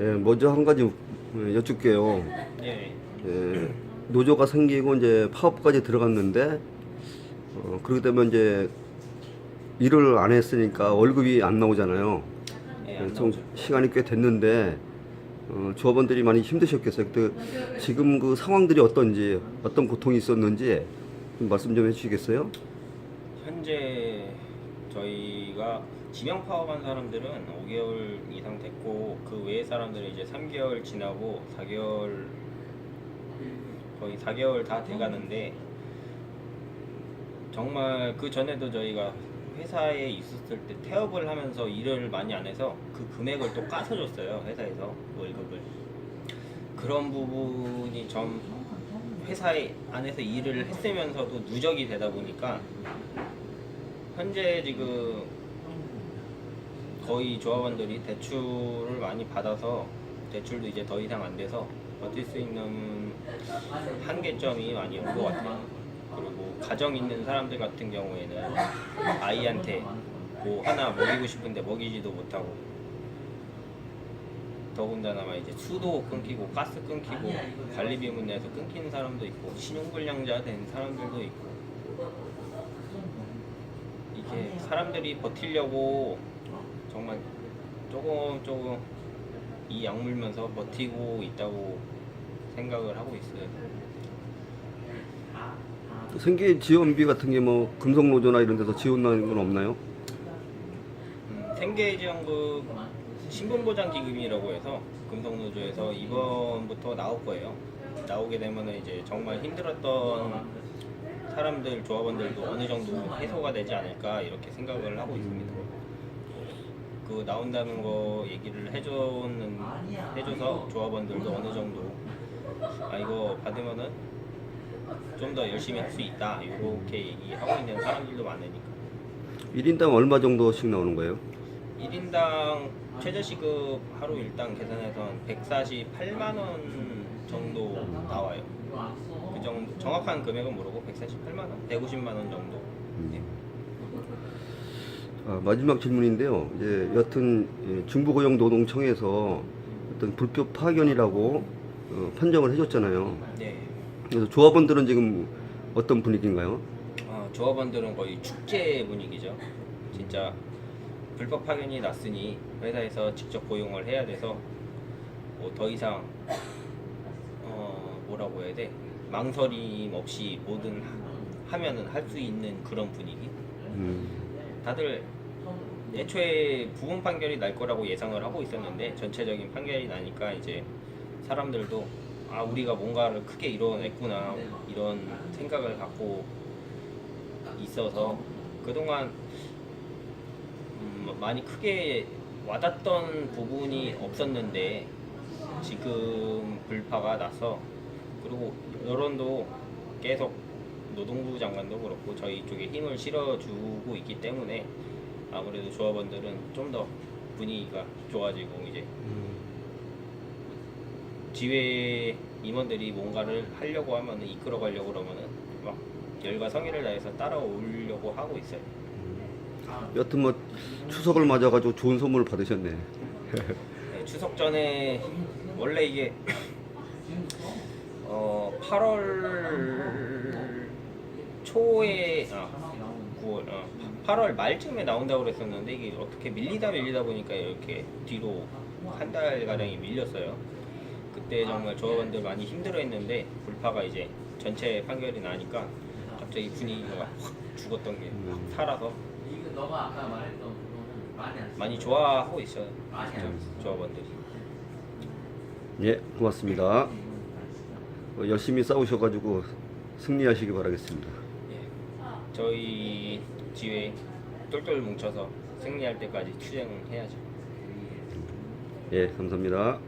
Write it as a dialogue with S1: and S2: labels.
S1: 예, 먼저 한 가지 어, 여쭙게요.
S2: 예.
S1: 예, 노조가 생기고 이제 파업까지 들어갔는데 어, 그러게 되면 이제 일을 안 했으니까 월급이 안 나오잖아요.
S2: 예, 안
S1: 좀
S2: 나오죠.
S1: 시간이 꽤 됐는데 어, 조합원들이 많이 힘드셨겠어요. 그 지금 그 상황들이 어떤지 어떤 고통이 있었는지 좀 말씀 좀 해주시겠어요?
S2: 현재 저희가 지명 파업한 사람들은 5개월 이상 됐고 그 외의 사람들은 이제 3개월 지나고 4개월 거의 4개월 다 돼가는데 정말 그 전에도 저희가 회사에 있었을 때 태업을 하면서 일을 많이 안 해서 그 금액을 또 까서 줬어요 회사에서 월급을. 그런 부분이 좀 회사에 안에서 일을 했으면서도 누적이 되다 보니까 현재 지금 거의 조합원들이 대출을 많이 받아서 대출도 이제 더 이상 안 돼서 버틸 수 있는 한계점이 많이 온 것 같아요. 그리고 가정 있는 사람들 같은 경우에는 아이한테 뭐 하나 먹이고 싶은데 먹이지도 못하고 더군다나 막 이제 수도 끊기고 가스 끊기고 관리비문 내서 끊기는 사람도 있고 신용불량자 된 사람들도 있고 이게 사람들이 버티려고 정말 조금 조금 이 약물면서 버티고 있다고 생각을 하고 있어요.
S1: 또 생계 지원비 같은 게 뭐 금속노조나 이런 데서 지원하는 건 없나요?
S2: 음, 생계지원금 신분보장기금이라고 해서 금속노조에서 이번부터 나올 거예요. 나오게 되면 이제 정말 힘들었던 사람들 조합원들도 어느 정도 해소가 되지 않을까 이렇게 생각을 하고 있습니다. 그 나온다는 거 얘기를 해줘는 해줘서 조합원들도 어느 정도 아 이거 받으면은 좀 더 열심히 할 수 있다 이렇게 얘기하고 있는 사람들도 많으니까
S1: 1인당 얼마 정도씩 나오는 거예요?
S2: 1인당 최저시급 하루 일당 계산해서 한 148만 원 정도 나와요. 그 정도 정확한 금액은 모르고 148만 원, 150만 원 정도. 네.
S1: 아, 마지막 질문인데요. 이제 여튼 예, 중부고용노동청에서 어떤 불법 파견이라고 어, 판정을 해줬잖아요.
S2: 네.
S1: 그래서 조합원들은 지금 어떤 분위기인가요?
S2: 어, 조합원들은 거의 축제 분위기죠. 진짜 불법 파견이 났으니 회사에서 직접 고용을 해야 돼서 뭐 더 이상 어, 뭐라고 해야 돼 망설임 없이 뭐든 하- 하면은 할 수 있는 그런 분위기.
S1: 음,
S2: 다들 애초에 부분 판결이 날 거라고 예상을 하고 있었는데 전체적인 판결이 나니까 이제 사람들도 아 우리가 뭔가를 크게 이뤄냈구나 이런 생각을 갖고 있어서 그동안 음, 많이 크게 와닿던 부분이 없었는데 지금 불파가 나서 그리고 여론도 계속 노동부 장관도 그렇고 저희 쪽에 힘을 실어주고 있기 때문에 아무래도 조합원들은 좀 더 분위기가 좋아지고 이제 지회 임원들이 뭔가를 하려고 하면은 이끌어 가려고 그러면은 막 열과 성의를 다해서 따라오려고 하고 있어요.
S1: 여튼 뭐 추석을 맞아가지고 좋은 선물을 받으셨네.
S2: 네, 추석 전에 원래 이게 어 8월 초에 아 9월 어, 8월 말쯤에 나온다고 그랬었는데 이게 어떻게 밀리다 밀리다 보니까 이렇게 뒤로 한 달 가량이 밀렸어요. 그때 정말 조합원들 많이 힘들어했는데 불파가 이제 전체 판결이 나니까 갑자기 분위기가 확 죽었던 게 확 살아서
S3: 이거 너가 아까 말했던 많이 안
S2: 많이 좋아하고 있어요.
S3: 많이 안
S2: 진짜 조합원들이.
S1: 예, 고맙습니다. 어, 열심히 싸우셔가지고 승리하시기 바라겠습니다.
S2: 예. 저희 지회 똘똘 뭉쳐서 승리할 때까지 투쟁해야죠.
S1: 예, 감사합니다.